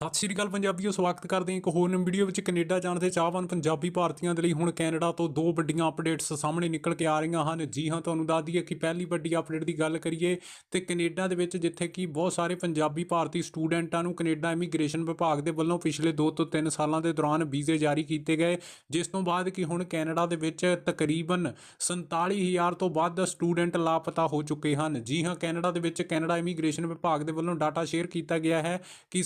ਸਤਿ ਸ਼੍ਰੀ ਅਕਾਲ ਪੰਜਾਬੀਓ, ਸਵਾਗਤ ਕਰਦੇ ਹਾਂ ਇੱਕ ਹੋਰ ਨਵੀਂ ਵੀਡੀਓ ਵਿੱਚ ਕੈਨੇਡਾ ਜਾਣ ਦੇ ਚਾਹਵਾਨ ਪੰਜਾਬੀ ਭਾਰਤੀਆਂ ਦੇ ਲਈ ਹੁਣ ਕੈਨੇਡਾ ਤੋਂ ਦੋ ਵੱਡੀਆਂ ਅਪਡੇਟਸ ਸਾਹਮਣੇ ਨਿਕਲ ਕੇ ਆ ਰਹੀਆਂ ਹਨ। ਜੀ ਹਾਂ, ਤੁਹਾਨੂੰ ਦੱਸ ਦਈਏ ਕਿ ਪਹਿਲੀ ਵੱਡੀ ਅਪਡੇਟ ਦੀ ਗੱਲ ਕਰੀਏ ਤੇ ਕੈਨੇਡਾ ਦੇ ਵਿੱਚ ਜਿੱਥੇ ਕਿ ਬਹੁਤ ਸਾਰੇ ਪੰਜਾਬੀ ਭਾਰਤੀ ਸਟੂਡੈਂਟਾਂ ਨੂੰ ਕੈਨੇਡਾ ਇਮੀਗ੍ਰੇਸ਼ਨ ਵਿਭਾਗ ਦੇ ਵੱਲੋਂ ਪਿਛਲੇ 2 ਤੋਂ 3 ਸਾਲਾਂ ਦੇ ਦੌਰਾਨ ਵੀਜ਼ੇ ਜਾਰੀ ਕੀਤੇ ਗਏ, ਜਿਸ ਤੋਂ ਬਾਅਦ ਕਿ ਹੁਣ ਕੈਨੇਡਾ ਦੇ ਵਿੱਚ ਤਕਰੀਬਨ 47000 ਤੋਂ ਵੱਧ ਸਟੂਡੈਂਟ ਲਾਪਤਾ ਹੋ ਚੁੱਕੇ ਹਨ। ਜੀ ਹਾਂ, ਕੈਨੇਡਾ ਦੇ ਵਿੱਚ ਕੈਨੇਡਾ ਇਮੀਗ੍ਰੇਸ਼ਨ ਵਿਭਾਗ ਦੇ ਵੱਲੋਂ ਡਾਟਾ ਸ਼ੇਅਰ ਕੀਤਾ ਗਿਆ ਹੈ ਕਿ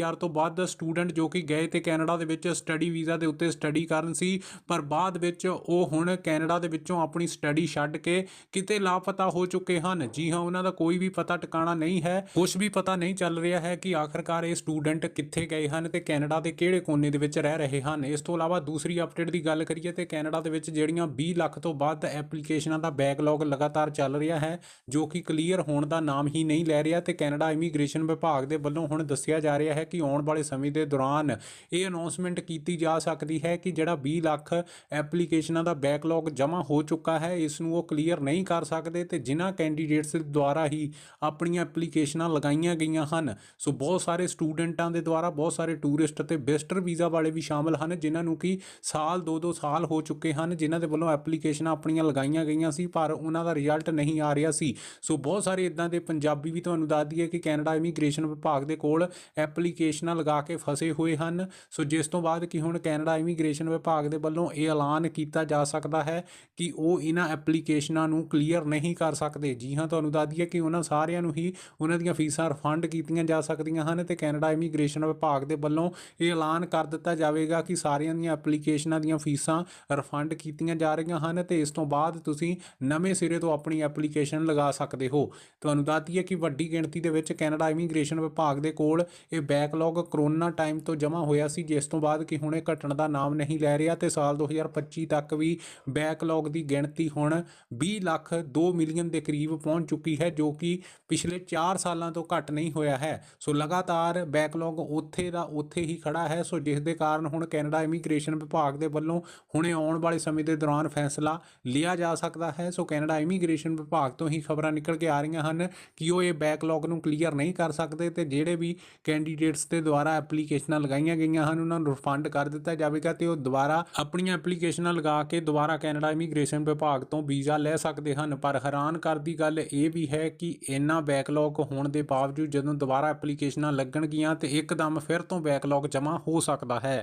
47000 ਤੋਂ ਵੱਧ ਸਟੂਡੈਂਟ ਜੋ ਕਿ ਗਏ ਤੇ ਕੈਨੇਡਾ ਦੇ ਵਿੱਚ ਸਟੱਡੀ ਵੀਜ਼ਾ ਦੇ ਉੱਤੇ ਸਟੱਡੀ ਕਰਨ ਸੀ, ਪਰ ਬਾਅਦ ਵਿੱਚ ਉਹ ਹੁਣ ਕੈਨੇਡਾ ਦੇ ਵਿੱਚੋਂ ਆਪਣੀ ਸਟੱਡੀ ਛੱਡ ਕੇ ਕਿਤੇ ਲਾਪਤਾ ਹੋ ਚੁੱਕੇ ਹਨ। ਜੀ ਹਾਂ, ਉਹਨਾਂ ਦਾ ਕੋਈ ਵੀ ਪਤਾ ਟਿਕਾਣਾ ਨਹੀਂ ਹੈ। ਕੁਝ ਵੀ ਪਤਾ ਨਹੀਂ ਚੱਲ ਰਿਹਾ ਹੈ ਕਿ ਆਖਰਕਾਰ ਇਹ ਸਟੂਡੈਂਟ ਕਿੱਥੇ ਗਏ ਹਨ ਤੇ ਕੈਨੇਡਾ ਦੇ ਕਿਹੜੇ ਕੋਨੇ ਦੇ ਵਿੱਚ ਰਹਿ ਰਹੇ ਹਨ। ਇਸ ਤੋਂ ਇਲਾਵਾ ਦੂਸਰੀ ਅਪਡੇਟ ਦੀ ਗੱਲ ਕਰੀਏ ਤੇ ਕੈਨੇਡਾ ਦੇ ਵਿੱਚ ਜਿਹੜੀਆਂ 20 ਲੱਖ ਤੋਂ ਵੱਧ ਐਪਲੀਕੇਸ਼ਨਾਂ ਦਾ ਬੈਕਲੌਗ ਲਗਾਤਾਰ ਚੱਲ ਰਿਹਾ ਹੈ, ਜੋ ਕਿ ਕਲੀਅਰ ਹੋਣ ਦਾ ਨਾਮ ਹੀ ਨਹੀਂ ਲੈ ਰਿਹਾ ਤੇ ਕੈਨੇਡਾ ਇਮੀਗ੍ਰੇਸ਼ਨ ਵਿਭਾਗ ਦੇ ਵੱਲੋਂ ਹੁਣ ਦੱਸਿਆ ਜਾ ਰਿਹਾ ਹੈ ਕਿ ਆਉਣ ਵਾਲੇ ਸਮੇਂ ਦੇ ਦੌਰਾਨ ਇਹ ਅਨਾਉਂਸਮੈਂਟ ਕੀਤੀ ਜਾ ਸਕਦੀ ਹੈ ਕਿ ਜਿਹੜਾ 20 ਲੱਖ ਐਪਲੀਕੇਸ਼ਨਾਂ ਦਾ ਬੈਕਲੌਗ ਜਮ੍ਹਾਂ ਹੋ ਚੁੱਕਾ ਹੈ, ਇਸ ਨੂੰ ਉਹ ਕਲੀਅਰ ਨਹੀਂ ਕਰ ਸਕਦੇ ਤੇ ਜਿਨ੍ਹਾਂ ਕੈਂਡੀਡੇਟਸ ਦੁਆਰਾ ਹੀ ਆਪਣੀਆਂ ਐਪਲੀਕੇਸ਼ਨਾਂ ਲਗਾਈਆਂ ਗਈਆਂ ਹਨ। ਸੋ ਬਹੁਤ ਸਾਰੇ ਸਟੂਡੈਂਟਾਂ ਦੇ ਦੁਆਰਾ ਬਹੁਤ ਸਾਰੇ ਟੂਰਿਸਟ ਤੇ ਵਿਜ਼ਟਰ ਵੀਜ਼ਾ ਵਾਲੇ ਵੀ ਸ਼ਾਮਲ ਹਨ, ਜਿਨ੍ਹਾਂ ਨੂੰ ਕਿ ਸਾਲ 2-2 ਸਾਲ ਹੋ ਚੁੱਕੇ ਹਨ, ਜਿਨ੍ਹਾਂ ਦੇ ਵੱਲੋਂ ਐਪਲੀਕੇਸ਼ਨਾਂ ਆਪਣੀਆਂ ਲਗਾਈਆਂ ਗਈਆਂ ਸੀ, ਪਰ ਉਹਨਾਂ ਦਾ ਰਿਜ਼ਲਟ ਨਹੀਂ ਆ ਰਿਹਾ ਸੀ। ਸੋ ਬਹੁਤ ਸਾਰੇ ਇਦਾਂ ਦੇ ਪੰਜਾਬੀ ਵੀ ਤੁਹਾਨੂੰ ਦੱਸ ਦਈਏ ਕਿ ਕੈਨੇਡਾ ਇਮੀਗ੍ਰੇਸ਼ਨ ਵਿਭਾਗ ਦੇ ਕੋਲ ਐਪਲੀਕੇਸ਼ਨਾਂ ਐਪਲੀਕੇਸ਼ਨਾਂ ਲਗਾ ਕੇ ਫਸੇ ਹੋਏ ਹਨ। ਸੋ ਜਿਸ ਤੋਂ ਬਾਅਦ ਕਿ ਹੁਣ ਕੈਨੇਡਾ ਇਮੀਗ੍ਰੇਸ਼ਨ ਵਿਭਾਗ ਦੇ ਵੱਲੋਂ ਇਹ ਐਲਾਨ ਕੀਤਾ ਜਾ ਸਕਦਾ ਹੈ ਕਿ ਉਹ ਇਹਨਾਂ ਐਪਲੀਕੇਸ਼ਨਾਂ ਨੂੰ ਕਲੀਅਰ ਨਹੀਂ ਕਰ ਸਕਦੇ। ਜੀ ਹਾਂ, ਤੁਹਾਨੂੰ ਦੱਸ ਦਈਏ ਕਿ ਉਹਨਾਂ ਸਾਰਿਆਂ ਨੂੰ ਹੀ ਉਹਨਾਂ ਦੀਆਂ ਫੀਸਾਂ ਰਿਫੰਡ ਕੀਤੀਆਂ ਜਾ ਸਕਦੀਆਂ ਹਨ ਤੇ ਕੈਨੇਡਾ ਇਮੀਗ੍ਰੇਸ਼ਨ ਵਿਭਾਗ ਦੇ ਵੱਲੋਂ ਇਹ ਐਲਾਨ ਕਰ ਦਿੱਤਾ ਜਾਵੇਗਾ ਕਿ ਸਾਰਿਆਂ ਦੀਆਂ ਐਪਲੀਕੇਸ਼ਨਾਂ ਦੀਆਂ ਫੀਸਾਂ ਰਿਫੰਡ ਕੀਤੀਆਂ ਜਾ ਰਹੀਆਂ ਹਨ ਤੇ ਇਸ ਤੋਂ ਬਾਅਦ ਤੁਸੀਂ ਨਵੇਂ ਸਿਰੇ ਤੋਂ ਆਪਣੀ ਐਪਲੀਕੇਸ਼ਨ ਲਗਾ ਸਕਦੇ ਹੋ। ਤੁਹਾਨੂੰ ਦੱਸ ਦਈਏ ਕਿ ਵੱਡੀ ਗਿਣਤੀ ਦੇ ਵਿੱਚ ਕੈਨੇਡਾ ਇਮੀਗ੍ਰੇਸ਼ਨ ਵਿਭਾਗ ਦੇ ਕੋਲ ਇਹ ਬੈਕ ਬੈਕਲੌਗ ਕਰੋਨਾ ਟਾਈਮ ਤੋਂ ਜਮ੍ਹਾਂ ਹੋਇਆ ਸੀ, ਜਿਸ ਤੋਂ ਬਾਅਦ ਕਿ ਹੁਣ ਇਹ ਘਟਣ ਦਾ ਨਾਮ ਨਹੀਂ ਲੈ ਰਿਹਾ ਤੇ ਸਾਲ 2025 ਤੱਕ ਵੀ ਬੈਕਲੌਗ ਦੀ ਗਿਣਤੀ ਹੁਣ 20 ਲੱਖ 2 ਮਿਲੀਅਨ ਦੇ ਕਰੀਬ ਪਹੁੰਚ ਚੁੱਕੀ ਹੈ, ਜੋ ਕਿ ਪਿਛਲੇ 4 ਸਾਲਾਂ ਤੋਂ ਘੱਟ ਨਹੀਂ ਹੋਇਆ ਹੈ। ਸੋ ਲਗਾਤਾਰ ਬੈਕਲੌਗ ਉੱਥੇ ਦਾ ਉੱਥੇ ਹੀ ਖੜਾ ਹੈ। ਸੋ ਜਿਸ ਦੇ ਕਾਰਨ ਹੁਣ ਕੈਨੇਡਾ ਇਮੀਗ੍ਰੇਸ਼ਨ ਵਿਭਾਗ ਦੇ ਵੱਲੋਂ ਹੁਣੇ ਆਉਣ ਵਾਲੇ ਸਮੇਂ ਦੇ ਦੌਰਾਨ ਫੈਸਲਾ ਲਿਆ ਜਾ ਸਕਦਾ ਹੈ। ਸੋ ਕੈਨੇਡਾ ਇਮੀਗ੍ਰੇਸ਼ਨ ਵਿਭਾਗ ਤੋਂ ਹੀ ਖਬਰਾਂ ਨਿਕਲ ਕੇ ਆ ਰਹੀਆਂ ਹਨ ਕਿ ਉਹ ਇਹ ਬੈਕਲੌਗ ਨੂੰ ਕਲੀਅਰ ਨਹੀਂ ਕਰ ਸਕਦੇ ਤੇ ਜਿਹੜੇ ਵੀ ਕੈਂਡੀਡੇਟਸ ਦੇ ਦੁਆਰਾ ਐਪਲੀਕੇਸ਼ਨਾਂ ਲਗਾਈਆਂ ਗਈਆਂ ਹਨ, ਉਹਨਾਂ ਨੂੰ ਰਿਫੰਡ ਕਰ ਦਿੱਤਾ ਜਾਵੇਗਾ ਤੇ ਉਹ ਦੁਬਾਰਾ ਆਪਣੀਆਂ ਐਪਲੀਕੇਸ਼ਨਾਂ ਲਗਾ ਕੇ ਦੁਬਾਰਾ ਕੈਨੇਡਾ ਇਮੀਗ੍ਰੇਸ਼ਨ ਵਿਭਾਗ ਤੋਂ ਵੀਜ਼ਾ ਲੈ ਸਕਦੇ ਹਨ। ਪਰ ਹੈਰਾਨ ਕਰਦੀ ਗੱਲ ਇਹ ਵੀ ਹੈ ਕਿ ਇੰਨਾ ਬੈਕਲੌਗ ਹੋਣ ਦੇ ਬਾਵਜੂਦ ਜਦੋਂ ਦੁਬਾਰਾ ਐਪਲੀਕੇਸ਼ਨਾਂ ਲੱਗਣਗੀਆਂ ਤੇ ਇੱਕਦਮ ਫਿਰ ਤੋਂ ਬੈਕਲੌਗ ਜਮ੍ਹਾਂ ਹੋ ਸਕਦਾ ਹੈ।